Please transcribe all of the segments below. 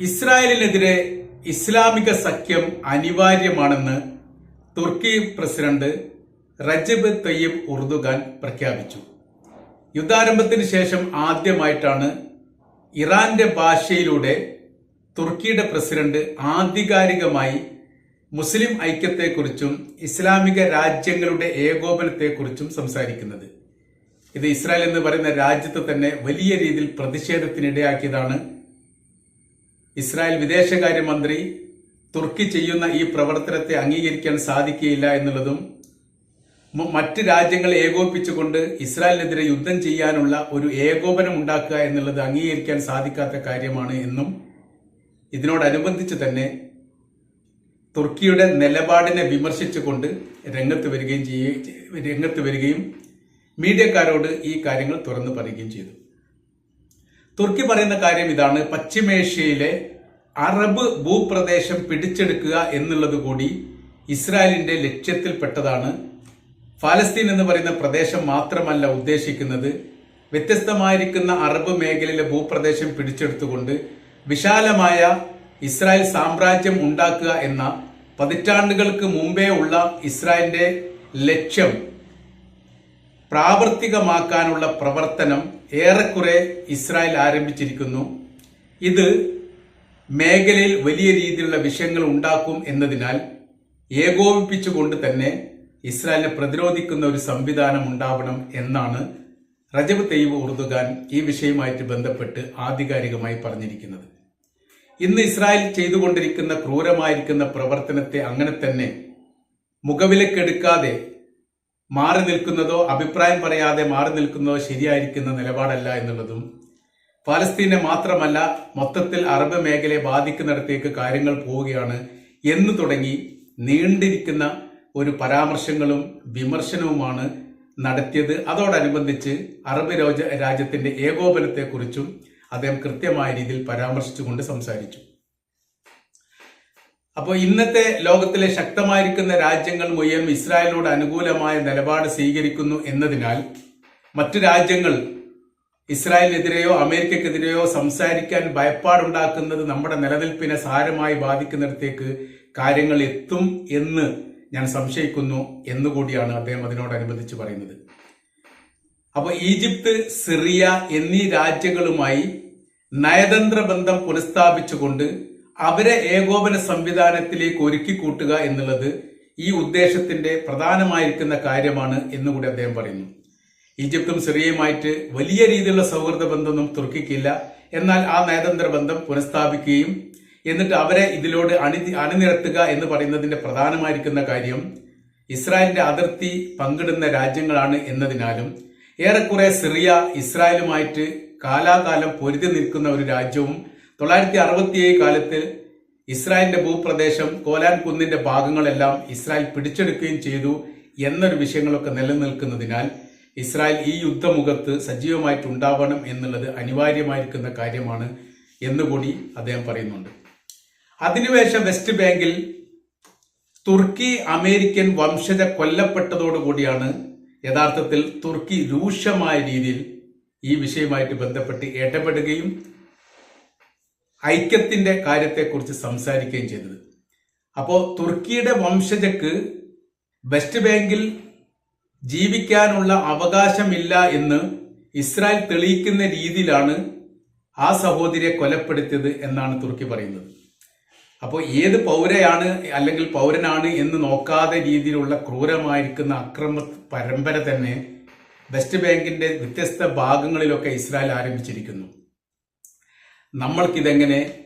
ഇസ്രായേലിനെതിരെ ഇസ്ലാമിക സഖ്യം അനിവാര്യമാണെന്ന് തുർക്കി പ്രസിഡന്റ് റജബ് തയ്യബ് ഉർദുഖാൻ പ്രഖ്യാപിച്ചു. യുദ്ധാരംഭത്തിന് ശേഷം ആദ്യമായിട്ടാണ് ഇറാന്റെ ഭാഷയിലൂടെ തുർക്കിയുടെ പ്രസിഡന്റ് ആധികാരികമായി മുസ്ലിം ഐക്യത്തെക്കുറിച്ചും ഇസ്ലാമിക രാജ്യങ്ങളുടെ ഏകോപനത്തെക്കുറിച്ചും സംസാരിക്കുന്നത്. ഇത് ഇസ്രായേൽ എന്ന് പറയുന്ന രാജ്യത്ത് തന്നെ വലിയ രീതിയിൽ പ്രതിഷേധത്തിനിടയാക്കിയതാണ് ഇസ്രായേൽ വിദേശകാര്യമന്ത്രി തുർക്കി ചെയ്യുന്ന ഈ പ്രവർത്തനത്തെ അംഗീകരിക്കാൻ സാധിക്കുകയില്ല എന്നുള്ളതും മറ്റ് രാജ്യങ്ങളെ ഏകോപിപ്പിച്ചുകൊണ്ട് ഇസ്രായേലിനെതിരെ യുദ്ധം ചെയ്യാനുള്ള ഒരു ഏകോപനം ഉണ്ടാക്കുക എന്നുള്ളത് അംഗീകരിക്കാൻ സാധിക്കാത്ത കാര്യമാണ് എന്നും ഇതിനോടനുബന്ധിച്ച് തന്നെ തുർക്കിയുടെ നിലപാടിനെ വിമർശിച്ചുകൊണ്ട് രംഗത്ത് വരികയും ചെയ്യുകയും രംഗത്ത് വരികയും മീഡിയക്കാരോട് ഈ കാര്യങ്ങൾ തുറന്നു പറയുകയും ചെയ്തു. തുർക്കി പറയുന്ന കാര്യം ഇതാണ്. പശ്ചിമേഷ്യയിലെ അറബ് ഭൂപ്രദേശം പിടിച്ചെടുക്കുക എന്നുള്ളത് കൂടി ഇസ്രായേലിന്റെ ലക്ഷ്യത്തിൽപ്പെട്ടതാണ്. ഫലസ്തീൻ എന്ന് പറയുന്ന പ്രദേശം മാത്രമല്ല ഉദ്ദേശിക്കുന്നത്. വ്യത്യസ്തമായിരിക്കുന്ന അറബ് മേഖലയിലെ ഭൂപ്രദേശം പിടിച്ചെടുത്തുകൊണ്ട് വിശാലമായ ഇസ്രായേൽ സാമ്രാജ്യം ഉണ്ടാക്കുക എന്ന പതിറ്റാണ്ടുകൾക്ക് മുമ്പേ ഉള്ള ഇസ്രായേലിന്റെ ലക്ഷ്യം പ്രാവർത്തികമാക്കാനുള്ള പ്രവർത്തനം ഏറെക്കുറെ ഇസ്രായേൽ ആരംഭിച്ചിരിക്കുന്നു. ഇത് മേഖലയിൽ വലിയ രീതിയിലുള്ള വിഷയങ്ങൾ ഉണ്ടാക്കും എന്നതിനാൽ ഏകോപിപ്പിച്ചുകൊണ്ട് തന്നെ ഇസ്രായേലിനെ പ്രതിരോധിക്കുന്ന ഒരു സംവിധാനം ഉണ്ടാവണം എന്നാണ് റജബ് തെയ്വ് ഉറുദുഖാൻ ഈ വിഷയവുമായിട്ട് ബന്ധപ്പെട്ട് ആധികാരികമായി പറഞ്ഞിരിക്കുന്നത്. ഇന്ന് ഇസ്രായേൽ ചെയ്തുകൊണ്ടിരിക്കുന്ന ക്രൂരമായിരിക്കുന്ന പ്രവർത്തനത്തെ അങ്ങനെ തന്നെ മുഖവിലക്കെടുക്കാതെ മാറി നിൽക്കുന്നതോ അഭിപ്രായം പറയാതെ മാറി നിൽക്കുന്നതോ ശരിയായിരിക്കുന്ന നിലപാടല്ല എന്നുള്ളതും ഫലസ്തീനെ മാത്രമല്ല മൊത്തത്തിൽ അറബ് മേഖലയെ ബാധിക്കുന്നിടത്തേക്ക് കാര്യങ്ങൾ പോവുകയാണ് എന്ന് തുടങ്ങി നീണ്ടിരിക്കുന്ന ഒരു പരാമർശങ്ങളും വിമർശനവുമാണ് നടത്തിയത്. അതോടനുബന്ധിച്ച് അറബ് രാജ രാജ്യത്തിന്റെ ഏകോപനത്തെക്കുറിച്ചും അദ്ദേഹം കൃത്യമായ രീതിയിൽ പരാമർശിച്ചുകൊണ്ട് സംസാരിച്ചു. അപ്പോൾ ഇന്നത്തെ ലോകത്തിലെ ശക്തമായിരിക്കുന്ന രാജ്യങ്ങൾ മുഴുവൻ ഇസ്രായേലിനോട് അനുകൂലമായ നിലപാട് സ്വീകരിക്കുന്നു എന്നതിനാൽ മറ്റു രാജ്യങ്ങൾ ഇസ്രായേലിനെതിരെയോ അമേരിക്കക്കെതിരെയോ സംസാരിക്കാൻ ഭയപ്പാടുണ്ടാക്കുന്നത് നമ്മുടെ നിലനിൽപ്പിനെ സാരമായി ബാധിക്കുന്നിടത്തേക്ക് കാര്യങ്ങൾ എത്തും എന്ന് ഞാൻ സംശയിക്കുന്നു എന്നുകൂടിയാണ് അദ്ദേഹം അതിനോടനുബന്ധിച്ച് പറയുന്നത്. അപ്പോൾ ഈജിപ്ത് സിറിയ എന്നീ രാജ്യങ്ങളുമായി നയതന്ത്ര ബന്ധം പുനഃസ്ഥാപിച്ചുകൊണ്ട് അവരെ ഏകോപന സംവിധാനത്തിലേക്ക് ഒരുക്കി കൂട്ടുക എന്നുള്ളത് ഈ ഉദ്ദേശത്തിന്റെ പ്രധാനമായിരിക്കുന്ന കാര്യമാണ് എന്നുകൂടി അദ്ദേഹം പറയുന്നു. ഈജിപ്തും സിറിയയുമായിട്ട് വലിയ രീതിയിലുള്ള സൗഹൃദ ബന്ധമൊന്നും തുർക്കിക്കില്ല. എന്നാൽ ആ നയതന്ത്ര ബന്ധം പുനഃസ്ഥാപിക്കുകയും എന്നിട്ട് അവരെ ഇതിലോട് അണി അണിനിരത്തുക എന്ന് പറയുന്നതിന്റെ പ്രധാനമായിരിക്കുന്ന കാര്യം ഇസ്രായേലിന്റെ അതിർത്തി പങ്കിടുന്ന രാജ്യങ്ങളാണ് എന്നതിനാലും ഏറെക്കുറെ സിറിയ ഇസ്രായേലുമായിട്ട് കാലാകാലം പൊരുതി നിൽക്കുന്ന ഒരു രാജ്യവും തൊള്ളായിരത്തി അറുപത്തിയേഴ് കാലത്ത് ഇസ്രായേലിന്റെ ഭൂപ്രദേശം കോലാൻ കുന്നിന്റെ ഭാഗങ്ങളെല്ലാം ഇസ്രായേൽ പിടിച്ചെടുക്കുകയും ചെയ്തു എന്നൊരു വിഷയങ്ങളൊക്കെ നിലനിൽക്കുന്നതിനാൽ ഇസ്രായേൽ ഈ യുദ്ധമുഖത്ത് സജീവമായിട്ടുണ്ടാവണം എന്നുള്ളത് അനിവാര്യമായിരിക്കുന്ന കാര്യമാണ് എന്നുകൂടി അദ്ദേഹം പറയുന്നുണ്ട്. അതിനുശേഷം വെസ്റ്റ് ബാങ്കിൽ തുർക്കി അമേരിക്കൻ വംശജ കൊല്ലപ്പെട്ടതോടുകൂടിയാണ് യഥാർത്ഥത്തിൽ തുർക്കി രൂക്ഷമായ രീതിയിൽ ഈ വിഷയമായിട്ട് ബന്ധപ്പെട്ട് ഇടപെടുകയും ഐക്യത്തിന്റെ കാര്യത്തെക്കുറിച്ച് സംസാരിക്കുകയും ചെയ്തത്. അപ്പോൾ തുർക്കിയുടെ വംശജക്ക് വെസ്റ്റ് ബാങ്കിൽ ജീവിക്കാനുള്ള അവകാശമില്ല എന്ന് ഇസ്രായേൽ തെളിയിക്കുന്ന രീതിയിലാണ് ആ സഹോദരിയെ കൊലപ്പെടുത്തിയത് എന്നാണ് തുർക്കി പറയുന്നത്. അപ്പോൾ ഏത് പൗരയാണ് അല്ലെങ്കിൽ പൗരനാണ് എന്ന് നോക്കാതെ രീതിയിലുള്ള ക്രൂരമായിരിക്കുന്ന അക്രമ പരമ്പര തന്നെ വെസ്റ്റ് ബാങ്കിന്റെ വ്യത്യസ്ത ഭാഗങ്ങളിലൊക്കെ ഇസ്രായേൽ ആരംഭിച്ചിരിക്കുന്നു. നമ്മൾക്കിതെങ്ങനെ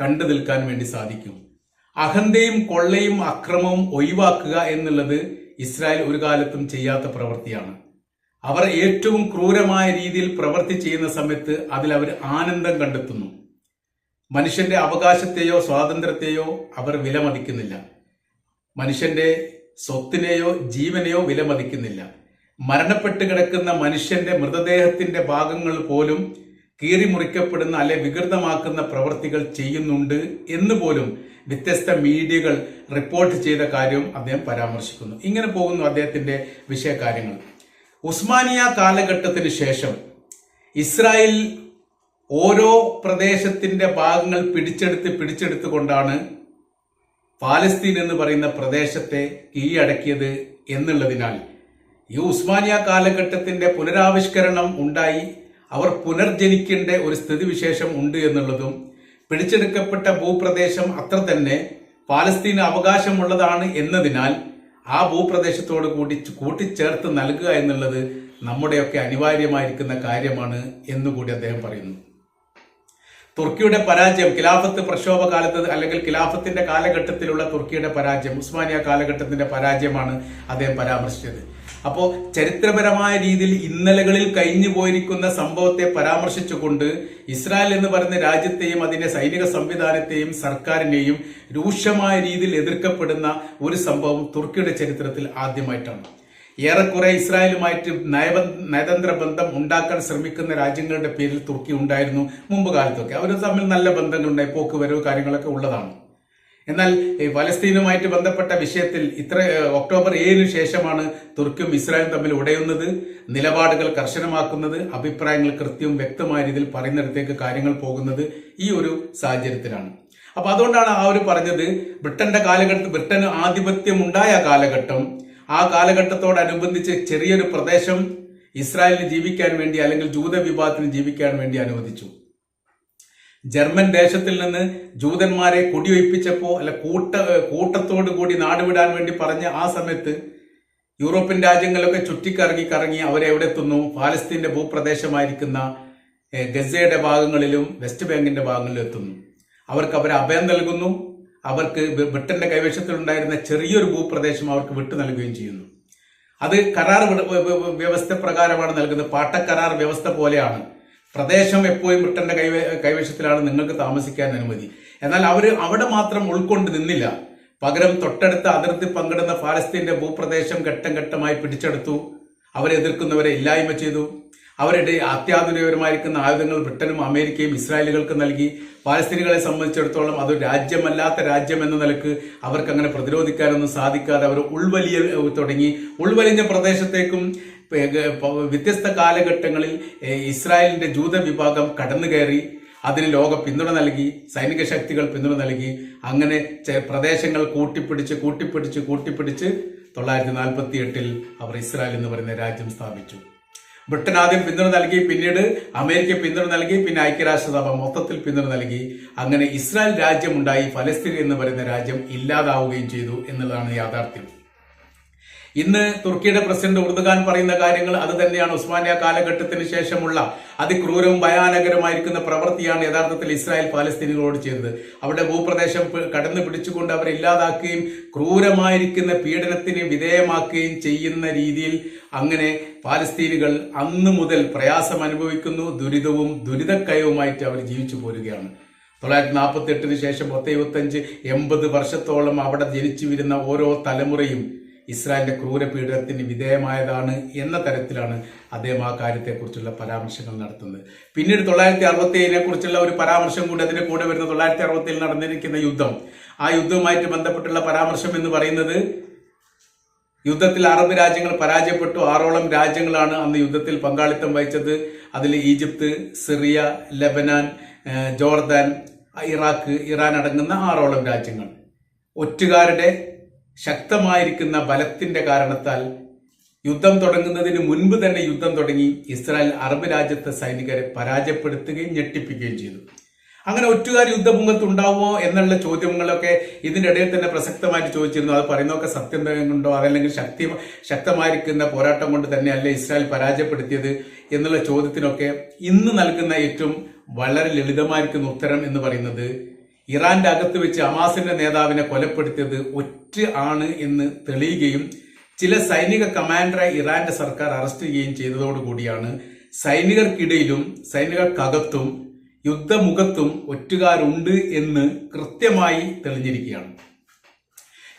കണ്ടു നിൽക്കാൻ വേണ്ടി സാധിക്കും? അഹന്തയും കൊള്ളയും അക്രമവും ഒഴിവാക്കുക എന്നുള്ളത് ഇസ്രായേൽ ഒരു കാലത്തും ചെയ്യാത്ത പ്രവൃത്തിയാണ്. അവർ ഏറ്റവും ക്രൂരമായ രീതിയിൽ പ്രവൃത്തി ചെയ്യുന്ന സമയത്ത് അതിൽ അവർ ആനന്ദം കണ്ടെത്തുന്നു. മനുഷ്യന്റെ അവകാശത്തെയോ സ്വാതന്ത്ര്യത്തെയോ അവർ വിലമതിക്കുന്നില്ല. മനുഷ്യന്റെ സ്വത്തിനെയോ ജീവനെയോ വിലമതിക്കുന്നില്ല. മരണപ്പെട്ട് കിടക്കുന്ന മനുഷ്യന്റെ മൃതദേഹത്തിന്റെ ഭാഗങ്ങൾ പോലും കീറിമുറിക്കപ്പെടുന്ന അല്ലെ വികൃതമാക്കുന്ന പ്രവർത്തികൾ ചെയ്യുന്നുണ്ട് എന്ന് പോലും വ്യത്യസ്ത മീഡിയകൾ റിപ്പോർട്ട് ചെയ്ത കാര്യവും അദ്ദേഹം പരാമർശിക്കുന്നു. ഇങ്ങനെ പോകുന്നു അദ്ദേഹത്തിന്റെ വിഷയകാര്യങ്ങൾ. ഉസ്മാനിയ കാലഘട്ടത്തിന് ശേഷം ഇസ്രായേൽ ഓരോ പ്രദേശത്തിന്റെ ഭാഗങ്ങൾ പിടിച്ചെടുത്ത് പിടിച്ചെടുത്തുകൊണ്ടാണ് പാലസ്തീൻ എന്ന് പറയുന്ന പ്രദേശത്തെ കീഴടക്കിയത് എന്നുള്ളതിനാൽ ഈ ഉസ്മാനിയ കാലഘട്ടത്തിന്റെ പുനരാവിഷ്കരണം ഉണ്ടായി. അവർ പുനർജനിക്കേണ്ട ഒരു സ്ഥിതിവിശേഷം ഉണ്ട് എന്നുള്ളതും പിടിച്ചെടുക്കപ്പെട്ട ഭൂപ്രദേശം അത്ര തന്നെ പാലസ്തീന് അവകാശമുള്ളതാണ് എന്നതിനാൽ ആ ഭൂപ്രദേശത്തോട് കൂടി കൂട്ടിച്ചേർത്ത് നൽകുക എന്നുള്ളത് നമ്മുടെയൊക്കെ അനിവാര്യമായിരിക്കുന്ന കാര്യമാണ് എന്നുകൂടി അദ്ദേഹം പറയുന്നു. തുർക്കിയുടെ പരാജയം ഖിലാഫത്ത് പ്രക്ഷോഭ കാലത്ത് അല്ലെങ്കിൽ ഖിലാഫത്തിന്റെ കാലഘട്ടത്തിലുള്ള തുർക്കിയുടെ പരാജയം ഉസ്മാനിയ കാലഘട്ടത്തിന്റെ പരാജയമാണ് അദ്ദേഹം പരാമർശിച്ചത്. അപ്പോ ചരിത്രപരമായ രീതിയിൽ ഇന്നലകളിൽ കഴിഞ്ഞു പോയിരിക്കുന്ന സംഭവത്തെ പരാമർശിച്ചുകൊണ്ട് ഇസ്രായേൽ എന്ന് പറയുന്ന രാജ്യത്തെയും അതിന്റെ സൈനിക സംവിധാനത്തെയും സർക്കാരിനെയും രൂക്ഷമായ രീതിയിൽ എതിർക്കപ്പെടുന്ന ഒരു സംഭവം തുർക്കിയുടെ ചരിത്രത്തിൽ ആദ്യമായിട്ടാണ്. ഏറെക്കുറെ ഇസ്രായേലുമായിട്ട് നയബ നയതന്ത്ര ബന്ധം ഉണ്ടാക്കാൻ ശ്രമിക്കുന്ന രാജ്യങ്ങളുടെ പേരിൽ തുർക്കി ഉണ്ടായിരുന്നു മുമ്പ് കാലത്തൊക്കെ. അവർ തമ്മിൽ നല്ല ബന്ധങ്ങളുണ്ടായി പോക്കുവരവ് കാര്യങ്ങളൊക്കെ ഉള്ളതാണ്. എന്നാൽ ഫലസ്തീനുമായിട്ട് ബന്ധപ്പെട്ട വിഷയത്തിൽ ഇത്ര ഒക്ടോബർ ഏഴിന് ശേഷമാണ് തുർക്കിയും ഇസ്രായേലും തമ്മിൽ ഉടയുന്നത് നിലപാടുകൾ കർശനമാക്കുന്നത് അഭിപ്രായങ്ങൾ കൃത്യവും വ്യക്തമായ രീതിയിൽ പറയുന്നിടത്തേക്ക് കാര്യങ്ങൾ പോകുന്നത് ഈ ഒരു സാഹചര്യത്തിലാണ്. അപ്പൊ അതുകൊണ്ടാണ് ആ ഒരു പറഞ്ഞത് ബ്രിട്ടന്റെ കാലഘട്ടം ബ്രിട്ടന് ആധിപത്യം ഉണ്ടായ കാലഘട്ടം ആ കാലഘട്ടത്തോടനുബന്ധിച്ച് ചെറിയൊരു പ്രദേശം ഇസ്രായേലിന് ജീവിക്കാൻ വേണ്ടി അല്ലെങ്കിൽ ജൂത വിഭാഗത്തിന് ജീവിക്കാൻ വേണ്ടി അനുവദിച്ചു. ജർമ്മൻ ദേശത്തിൽ നിന്ന് ജൂതന്മാരെ കുടിയൊഴിപ്പിച്ചപ്പോ അല്ല കൂട്ട കൂട്ടത്തോടു കൂടി നാടുവിടാൻ വേണ്ടി പറഞ്ഞ ആ സമയത്ത് യൂറോപ്യൻ രാജ്യങ്ങളൊക്കെ ചുറ്റിക്കറങ്ങി കറങ്ങി അവരെവിടെ എത്തുന്നു? പാലസ്തീന്റെ ഭൂപ്രദേശമായിരിക്കുന്ന ഗസയുടെ ഭാഗങ്ങളിലും വെസ്റ്റ് ബാങ്കിന്റെ ഭാഗങ്ങളിലും എത്തുന്നു. അവർക്ക് അവരെ അഭയം നൽകുന്നു. അവർക്ക് ബ്രിട്ടന്റെ കൈവശത്തിലുണ്ടായിരുന്ന ചെറിയൊരു ഭൂപ്രദേശം അവർക്ക് വിട്ടു നൽകുകയും ചെയ്യുന്നു. അത് കരാർ വ്യ- വ്യ- വ്യ- വ്യവസ്ഥ പ്രകാരമാണ് നൽകുന്നത്. പാട്ടക്കരാർ വ്യവസ്ഥ പോലെയാണ്. പ്രദേശം എപ്പോഴും ബ്രിട്ടന്റെ കൈ കൈവശത്തിലാണ് നിങ്ങൾക്ക് താമസിക്കാൻ അനുമതി. എന്നാൽ അവർ അവിടെ മാത്രം ഉൾക്കൊണ്ട് നിന്നില്ല. പകരം തൊട്ടടുത്ത അതിർത്തി പങ്കിടുന്ന ഫലസ്തീന്റെ ഭൂപ്രദേശം ഘട്ടം ഘട്ടമായി പിടിച്ചെടുത്തു. അവരെ എതിർക്കുന്നവരെ ഇല്ലായ്മ ചെയ്തു. അവരുടെ അത്യാധുനികപരമായിരിക്കുന്ന ആയുധങ്ങൾ ബ്രിട്ടനും അമേരിക്കയും ഇസ്രായേലുകൾക്ക് നൽകി. പാലസ്തീനികളെ സംബന്ധിച്ചിടത്തോളം അത് രാജ്യമല്ലാത്ത രാജ്യം എന്ന നിലയ്ക്ക് അവർക്ക് അങ്ങനെ പ്രതിരോധിക്കാനൊന്നും സാധിക്കാതെ അവർ ഉൾവലിയ തുടങ്ങി. ഉൾവലിഞ്ഞ പ്രദേശത്തേക്കും വ്യത്യസ്ത കാലഘട്ടങ്ങളിൽ ഇസ്രായേലിന്റെ ജൂത വിഭാഗം കടന്നു കയറി അതിന് ലോക പിന്തുണ നൽകി സൈനിക ശക്തികൾ പിന്തുണ നൽകി അങ്ങനെ പ്രദേശങ്ങൾ കൂട്ടിപ്പിടിച്ച് കൂട്ടിപ്പിടിച്ച് കൂട്ടിപ്പിടിച്ച് തൊള്ളായിരത്തി നാൽപ്പത്തി എട്ടിൽ അവർ ഇസ്രായേൽ എന്ന് പറയുന്ന രാജ്യം സ്ഥാപിച്ചു. ബ്രിട്ടൻ ആദ്യം പിന്തുണ നൽകി പിന്നീട് അമേരിക്ക പിന്തുണ നൽകി പിന്നെ ഐക്യരാഷ്ട്രസഭ മൊത്തത്തിൽ പിന്തുണ നൽകി. അങ്ങനെ ഇസ്രായേൽ രാജ്യമുണ്ടായി ഫലസ്തീൻ എന്ന് പറയുന്ന രാജ്യം ഇല്ലാതാവുകയും ചെയ്തു എന്നുള്ളതാണ് യാഥാർത്ഥ്യം. ഇന്ന് തുർക്കിയുടെ പ്രസിഡന്റ് ഉർദുഖാൻ പറയുന്ന കാര്യങ്ങൾ അത് തന്നെയാണ്. ഉസ്മാനിയ കാലഘട്ടത്തിന് ശേഷമുള്ള അതിക്രൂരവും ഭയാനകരമായിരിക്കുന്ന പ്രവൃത്തിയാണ് യഥാർത്ഥത്തിൽ ഇസ്രായേൽ പാലസ്തീനികളോട് ചെയ്തത്. അവിടെ ഭൂപ്രദേശം കടന്നു പിടിച്ചുകൊണ്ട് അവരെ ഇല്ലാതാക്കുകയും ക്രൂരമായിരിക്കുന്ന പീഡനത്തിന് വിധേയമാക്കുകയും ചെയ്യുന്ന രീതിയിൽ അങ്ങനെ പാലസ്തീനുകൾ അന്ന് മുതൽ പ്രയാസം അനുഭവിക്കുന്നു. ദുരിതവും ദുരിതക്കയവുമായിട്ട് അവർ ജീവിച്ചു പോരുകയാണ്. തൊള്ളായിരത്തി നാൽപ്പത്തി എട്ടിന് ശേഷം പത്ത് എഴുപത്തഞ്ച് എൺപത് വർഷത്തോളം അവിടെ ജനിച്ചു വരുന്ന ഓരോ തലമുറയും ഇസ്രായേലിന്റെ ക്രൂരപീഡനത്തിന് വിധേയമായതാണ് എന്ന തരത്തിലാണ് അദ്ദേഹം ആ കാര്യത്തെക്കുറിച്ചുള്ള പരാമർശങ്ങൾ നടത്തുന്നത്. പിന്നീട് തൊള്ളായിരത്തി അറുപത്തി ഏഴിനെ കുറിച്ചുള്ള ഒരു പരാമർശം കൂടി അതിന്റെ കൂടെ വരുന്ന തൊള്ളായിരത്തി അറുപത്തി ഏഴിൽ നടന്നിരിക്കുന്ന യുദ്ധം. ആ യുദ്ധവുമായിട്ട് ബന്ധപ്പെട്ടുള്ള പരാമർശം എന്ന് പറയുന്നത് യുദ്ധത്തിൽ അറബ് രാജ്യങ്ങൾ പരാജയപ്പെട്ടു. ആറോളം രാജ്യങ്ങളാണ് അന്ന് യുദ്ധത്തിൽ പങ്കാളിത്തം വഹിച്ചത്. അതിൽ Egypt Syria Lebanon Jordan Iraq Iran അടങ്ങുന്ന ആറോളം രാജ്യങ്ങൾ. ഒറ്റുകാരുടെ ശക്തമായിരിക്കുന്ന ബലത്തിന്റെ കാരണത്താൽ യുദ്ധം തുടങ്ങുന്നതിന് മുൻപ് തന്നെ യുദ്ധം തുടങ്ങി ഇസ്രായേൽ അറബ് രാജ്യത്തെ സൈനികരെ പരാജയപ്പെടുത്തുകയും ഞെട്ടിപ്പിക്കുകയും ചെയ്തു. അങ്ങനെ ഒറ്റുകാർ യുദ്ധമുഖത്ത് ഉണ്ടാവുമോ എന്നുള്ള ചോദ്യങ്ങളൊക്കെ ഇതിന്റെ ഇടയിൽ തന്നെ പ്രസക്തമായിട്ട് ചോദിച്ചിരുന്നു. അത് പറയുന്നതൊക്കെ സത്യം കൊണ്ടോ അതല്ലെങ്കിൽ ശക്തി ശക്തമായിരിക്കുന്ന പോരാട്ടം കൊണ്ട് തന്നെയല്ലേ ഇസ്രായേൽ പരാജയപ്പെടുത്തിയത് എന്നുള്ള ചോദ്യത്തിനൊക്കെ ഇന്ന് നൽകുന്ന ഏറ്റവും വളരെ ലളിതമായിരിക്കുന്ന ഉത്തരം എന്ന് പറയുന്നത് ഇറാന്റെ അകത്ത് വെച്ച് അമാസിന്റെ നേതാവിനെ കൊലപ്പെടുത്തിയത് ഒറ്റ ആണ് എന്ന് തെളിയുകയും ചില സൈനിക കമാൻഡറെ ഇറാന്റെ സർക്കാർ അറസ്റ്റ് ചെയ്യുകയും ചെയ്തതോടുകൂടിയാണ് സൈനികർക്കിടയിലും സൈനികർക്കകത്തും യുദ്ധമുഖത്തും ഒറ്റുകാരുണ്ട് എന്ന് കൃത്യമായി തെളിഞ്ഞിരിക്കുകയാണ്.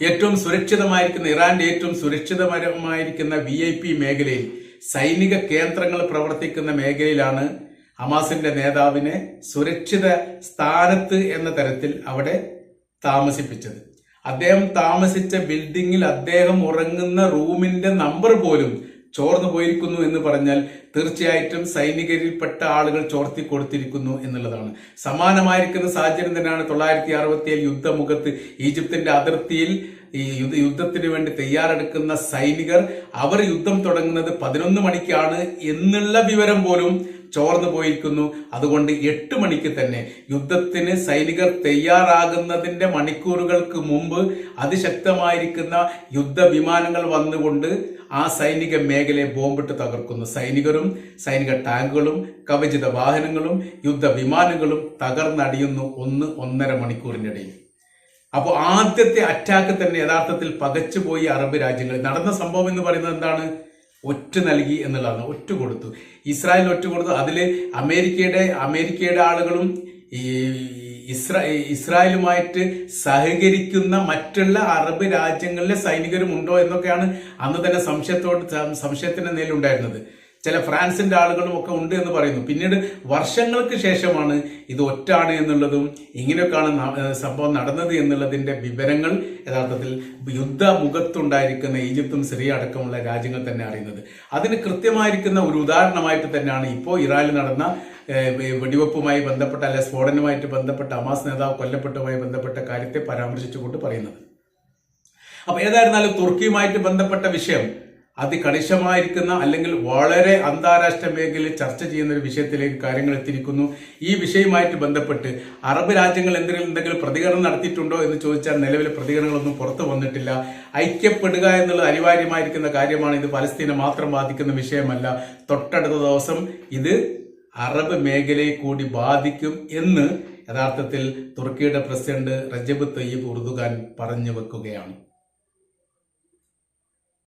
ഏറ്റവും സുരക്ഷിതമായിരിക്കുന്ന ഇറാന്റെ ഏറ്റവും സുരക്ഷിതപരമായിരിക്കുന്ന വി ഐ പി മേഖലയിൽ സൈനിക കേന്ദ്രങ്ങൾ പ്രവർത്തിക്കുന്ന മേഖലയിലാണ് ഹമാസിന്റെ നേതാവിനെ സുരക്ഷിത സ്ഥാനത്ത് എന്ന തരത്തിൽ അവിടെ താമസിപ്പിച്ചത്. അദ്ദേഹം താമസിച്ച ബിൽഡിങ്ങിൽ അദ്ദേഹം ഉറങ്ങുന്ന റൂമിന്റെ നമ്പർ പോലും ചോർന്നു പോയിരിക്കുന്നു എന്ന് പറഞ്ഞാൽ തീർച്ചയായിട്ടും സൈനികരിൽപ്പെട്ട ആളുകൾ ചോർത്തി കൊടുത്തിരിക്കുന്നു എന്നുള്ളതാണ്. സമാനമായിരിക്കുന്ന സാഹചര്യം തന്നെയാണ് തൊള്ളായിരത്തി അറുപത്തിയേഴ് യുദ്ധമുഖത്ത് ഈജിപ്തിന്റെ അതിർത്തിയിൽ ഈ യുദ്ധ യുദ്ധത്തിന് വേണ്ടി തയ്യാറെടുക്കുന്ന സൈനികർ അവർ യുദ്ധം തുടങ്ങുന്നത് പതിനൊന്ന് മണിക്കാണ് എന്നുള്ള വിവരം പോലും ചോർന്നു പോയിരിക്കുന്നു. അതുകൊണ്ട് എട്ട് മണിക്ക് തന്നെ യുദ്ധത്തിന് സൈനികർ തയ്യാറാകുന്നതിന്റെ മണിക്കൂറുകൾക്ക് മുമ്പ് അതിശക്തമായിരിക്കുന്ന യുദ്ധവിമാനങ്ങൾ വന്നുകൊണ്ട് ആ സൈനിക മേഖലയെ ബോംബിട്ട് തകർക്കുന്നു. സൈനികരും സൈനിക ടാങ്കുകളും കവചിത വാഹനങ്ങളും യുദ്ധവിമാനങ്ങളും തകർന്നടിയുന്നു ഒന്ന് ഒന്നര മണിക്കൂറിനിടയിൽ. അപ്പോൾ ആദ്യത്തെ അറ്റാക്ക് തന്നെ യഥാർത്ഥത്തിൽ പകച്ചുപോയി അറബ് രാജ്യങ്ങളിൽ നടന്ന സംഭവം എന്ന് പറയുന്നത് എന്താണ്? ഒറ്റ നൽകി എന്നുള്ളതാണ് ഒറ്റ കൊടുത്തു. ഇസ്രായേൽ ഒറ്റ കൊടുത്തു. അതിൽ അമേരിക്കയുടെ അമേരിക്കയുടെ ആളുകളും ഈ ഇസ്രാ ഇസ്രായേലുമായിട്ട് സഹകരിക്കുന്ന മറ്റുള്ള അറബ് രാജ്യങ്ങളിലെ സൈനികരും ഉണ്ടോ എന്നൊക്കെയാണ് അന്ന് തന്നെ സംശയത്തോട് സംശയത്തിന്റെ നേരിലുണ്ടായിരുന്നത് ചില ഫ്രാൻസിന്റെ ആളുകളും ഒക്കെ ഉണ്ട് എന്ന് പറയുന്നു. പിന്നീട് വർഷങ്ങൾക്ക് ശേഷമാണ് ഇത് ഒറ്റാണ് എന്നുള്ളതും ഇങ്ങനെയൊക്കെയാണ് സംഭവം നടന്നത് എന്നുള്ളതിന്റെ വിവരങ്ങൾ യഥാർത്ഥത്തിൽ യുദ്ധമുഖത്തുണ്ടായിരിക്കുന്ന ഈജിപ്തും സിറിയ അടക്കമുള്ള രാജ്യങ്ങൾ തന്നെ അറിയുന്നത്. അതിന് കൃത്യമായിരിക്കുന്ന ഒരു ഉദാഹരണമായിട്ട് തന്നെയാണ് ഇപ്പോൾ ഇറാനിൽ നടന്ന വെടിവെപ്പുമായി ബന്ധപ്പെട്ട അല്ലെ സ്ഫോടനവുമായിട്ട് ബന്ധപ്പെട്ട അമാസ് നേതാവ് കൊല്ലപ്പെട്ടതുമായി ബന്ധപ്പെട്ട കാര്യത്തെ പരാമർശിച്ചുകൊണ്ട് പറയുന്നത്. അപ്പൊ ഏതായിരുന്നാലും തുർക്കിയുമായിട്ട് ബന്ധപ്പെട്ട വിഷയം അതികണിശമായിരിക്കുന്ന അല്ലെങ്കിൽ വളരെ അന്താരാഷ്ട്ര മേഖലയിൽ ചർച്ച ചെയ്യുന്ന ഒരു വിഷയത്തിലേക്ക് കാര്യങ്ങൾ എത്തിയിരിക്കുന്നു. ഈ വിഷയവുമായിട്ട് ബന്ധപ്പെട്ട് അറബ് രാജ്യങ്ങൾ എന്തെങ്കിലും എന്തെങ്കിലും പ്രതികരണം നടത്തിയിട്ടുണ്ടോ എന്ന് ചോദിച്ചാൽ നിലവിലെ പ്രതികരണങ്ങളൊന്നും പുറത്തു വന്നിട്ടില്ല. ഐക്യപ്പെടുക എന്നുള്ളത് അനിവാര്യമായിരിക്കുന്ന കാര്യമാണ്. ഇത് പലസ്തീനെ മാത്രം ബാധിക്കുന്ന വിഷയമല്ല. തൊട്ടടുത്ത ദിവസം ഇത് അറബ് മേഖലയെ കൂടി ബാധിക്കും എന്ന് യഥാർത്ഥത്തിൽ തുർക്കിയുടെ പ്രസിഡന്റ് റജബ് തയ്യബ് ഉറുദുഖാൻ പറഞ്ഞു വെക്കുകയാണ്.